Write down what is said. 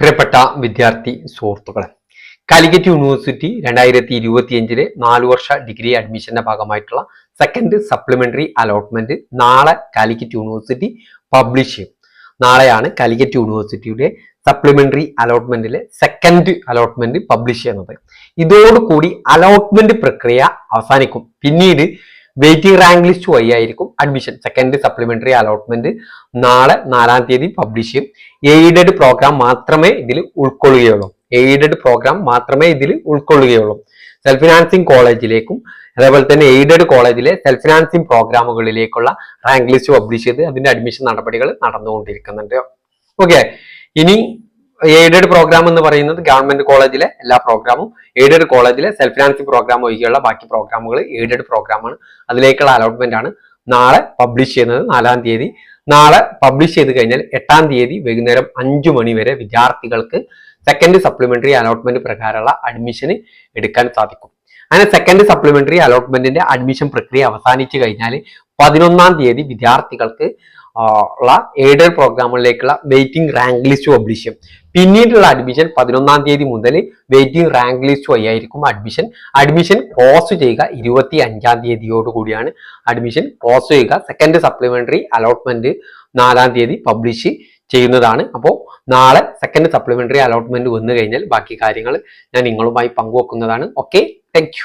പ്രിയപ്പെട്ട വിദ്യാർത്ഥി സുഹൃത്തുക്കളെ കാലിക്കറ്റ് യൂണിവേഴ്സിറ്റി രണ്ടായിരത്തി ഇരുപത്തിയഞ്ചിലെ നാലു വർഷ ഡിഗ്രി അഡ്മിഷന്റെ ഭാഗമായിട്ടുള്ള സെക്കൻഡ് സപ്ലിമെന്ററി അലോട്ട്മെന്റ് നാളെ കാലിക്കറ്റ് യൂണിവേഴ്സിറ്റി പബ്ലിഷ് ചെയ്യും. നാളെയാണ് കാലിക്കറ്റ് യൂണിവേഴ്സിറ്റിയുടെ സപ്ലിമെന്ററി അലോട്ട്മെന്റിലെ സെക്കൻഡ് അലോട്ട്മെന്റ് പബ്ലിഷ് ചെയ്യുന്നത്. ഇതോടുകൂടി അലോട്ട്മെന്റ് പ്രക്രിയ അവസാനിക്കും. പിന്നീട് വെയിറ്റിംഗ് റാങ്ക് ലിസ്റ്റ് വൈ ആയിരിക്കും അഡ്മിഷൻ സെക്കൻഡ് സപ്ലിമെന്ററി അലോട്ട്മെന്റ് നാളെ നാലാം തീയതി പബ്ലിഷ് ചെയ്യും. എയ്ഡഡ് പ്രോഗ്രാം മാത്രമേ ഇതിൽ ഉൾക്കൊള്ളുകയുള്ളൂ. എയ്ഡഡ് പ്രോഗ്രാം മാത്രമേ ഇതിൽ ഉൾക്കൊള്ളുകയുള്ളൂ. സെൽഫ് ഫിനാൻസിങ് കോളേജിലേക്കും അതേപോലെ തന്നെ എയ്ഡഡ് കോളേജിലെ സെൽഫ് ഫിനാൻസിങ് പ്രോഗ്രാമുകളിലേക്കുള്ള റാങ്ക് ലിസ്റ്റ് പബ്ലിഷ് ചെയ്ത് അതിന്റെ അഡ്മിഷൻ നടപടികൾ നടന്നുകൊണ്ടിരിക്കുന്നുണ്ട്. ഓക്കെ ഇനി എയ്ഡഡ് പ്രോഗ്രാം എന്ന് പറയുന്നത് ഗവൺമെന്റ് കോളേജിലെ എല്ലാ പ്രോഗ്രാമും എയ്ഡഡ് കോളേജിലെ സെൽഫ് ഫിനാൻസിങ് പ്രോഗ്രാം ഒഴികെയുള്ള ബാക്കി പ്രോഗ്രാമുകൾ എയ്ഡഡ് പ്രോഗ്രാമാണ് അതിലേക്കുള്ള അലോട്ട്മെന്റ് ആണ് നാളെ പബ്ലിഷ് ചെയ്യുന്നത് നാലാം തീയതി. നാളെ പബ്ലിഷ് ചെയ്ത് കഴിഞ്ഞാൽ എട്ടാം തീയതി വൈകുന്നേരം അഞ്ചു മണി വരെ വിദ്യാർത്ഥികൾക്ക് സെക്കൻഡ് സപ്ലിമെന്ററി അലോട്ട്മെന്റ് പ്രകാരമുള്ള അഡ്മിഷന് എടുക്കാൻ സാധിക്കും. അങ്ങനെ സെക്കൻഡ് സപ്ലിമെന്ററി അലോട്ട്മെന്റിന്റെ അഡ്മിഷൻ പ്രക്രിയ അവസാനിച്ചു കഴിഞ്ഞാൽ പതിനൊന്നാം തീയതി വിദ്യാർത്ഥികൾക്ക് ഉള്ള എയ്ഡഡ് പ്രോഗ്രാമുകളിലേക്കുള്ള വെയിറ്റിംഗ് റാങ്ക് ലിസ്റ്റ് പബ്ലിഷ് ചെയ്യും. പിന്നീടുള്ള അഡ്മിഷൻ പതിനൊന്നാം തീയതി മുതൽ വെയിറ്റിംഗ് റാങ്ക് ലിസ്റ്റ് വഴിയായിരിക്കും അഡ്മിഷൻ. അഡ്മിഷൻ ക്ലോസ് ചെയ്യുക ഇരുപത്തി അഞ്ചാം തീയതിയോട് കൂടിയാണ് അഡ്മിഷൻ. ക്ലോസ് ചെയ്യുക സെക്കൻഡ് സപ്ലിമെന്ററി അലോട്ട്മെന്റ് നാലാം തീയതി പബ്ലിഷ് ചെയ്യുന്നതാണ്. അപ്പോൾ നാളെ സെക്കൻഡ് സപ്ലിമെന്ററി അലോട്ട്മെന്റ് വന്നു കഴിഞ്ഞാൽ ബാക്കി കാര്യങ്ങൾ ഞാൻ നിങ്ങളുമായി പങ്കുവെക്കുന്നതാണ്. Okay thank